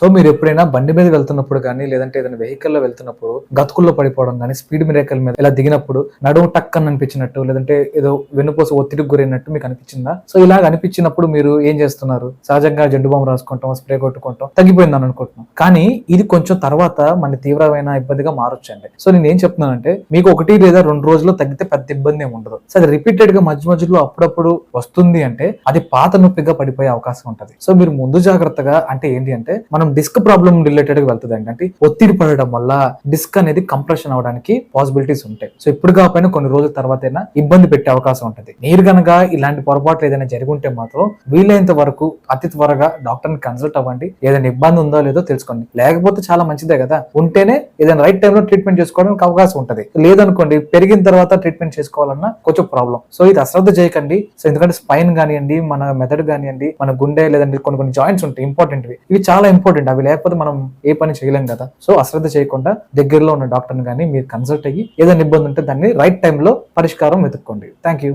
So మీరు ఎప్పుడైనా బండి మీద వెళ్తున్నప్పుడు కానీ లేదంటే ఏదైనా వెహికల్లో వెళ్తున్నప్పుడు గతుకుల్లో పడిపోవడం కానీ స్పీడ్ బ్రేకర్ మీద ఇలా దిగినప్పుడు నడుము టక్ అని అనిపించినట్టు లేదంటే ఏదో వెన్నుపోస ఒత్తిడికి గురైనట్టు మీకు అనిపించిందా? సో ఇలాగ అనిపించినప్పుడు మీరు ఏం చేస్తున్నారు? సహజంగా జెండు బాంబు రాసుకుంటాం స్ప్రే కొట్టుకుంటాం తగ్గిపోయిందని అనుకుంటున్నాం. కానీ ఇది కొంచెం తర్వాత మన తీవ్రమైన ఇబ్బందిగా మారొచ్చండి. సో నేను ఏం చెప్తున్నానంటే మీకు ఒకటి లేదా రెండు రోజుల్లో తగ్గితే పెద్ద ఇబ్బంది ఏమి ఉండదు. సో అది రిపీటెడ్గా మధ్య మధ్యలో అప్పుడప్పుడు వస్తుంది అంటే అది పాత నొప్పిగా పడిపోయే అవకాశం ఉంటది. సో మీరు ముందు జాగ్రత్తగా అంటే ఏంటి అంటే మనం డిస్క్ ప్రాబ్లం రిలేటెడ్గా వెళ్తుంది ఏంటంటే ఒత్తిడి పడడం వల్ల డిస్క్ అనేది కంప్రెషన్ అవడానికి పాసిబిలిటీస్ ఉంటాయి. సో ఇప్పుడు కాకపోయినా కొన్ని రోజుల తర్వాత అయినా ఇబ్బంది పెట్టే అవకాశం ఉంటుంది. మీరు గనక ఇలాంటి పొరపాట్లు ఏదైనా జరిగి ఉంటే మాత్రం వీలైనంత వరకు అతి త్వరగా డాక్టర్ని కన్సల్ట్ అవ్వండి. ఏదైనా ఇబ్బంది ఉందో లేదో తెలుసుకోండి. లేకపోతే చాలా మంచిదే కదా. ఉంటేనే ఏదైనా రైట్ టైంలో ట్రీట్మెంట్ చేసుకోవడానికి అవకాశం ఉంటుంది. లేదనుకోండి పెరిగిన తర్వాత ట్రీట్మెంట్ చేసుకోవాలన్నా కొంచెం ప్రాబ్లం. సో ఇది అశ్రద్ధ చేయకండి. సో ఎందుకంటే స్పైన్ కానివ్వండి మన మెదడు కానివ్వండి మన గుండె లేదంటే కొన్ని కొన్ని జాయింట్స్ ఉంటాయి ఇంపార్టెంట్ ఇవి చాలా ఇంపార్టెంట్ ఇంపార్టెంట్ అవి లేకపోతే మనం ఏ పని చేయలేం కదా. సో అశ్రద్ధ చేయకుండా దగ్గరలో ఉన్న డాక్టర్ని కానీ మీరు కన్సల్ట్ అయ్యి ఏదైనా ఇబ్బంది ఉంటే దాన్ని రైట్ టైంలో పరిష్కారం వెతుక్కోండి. Thank you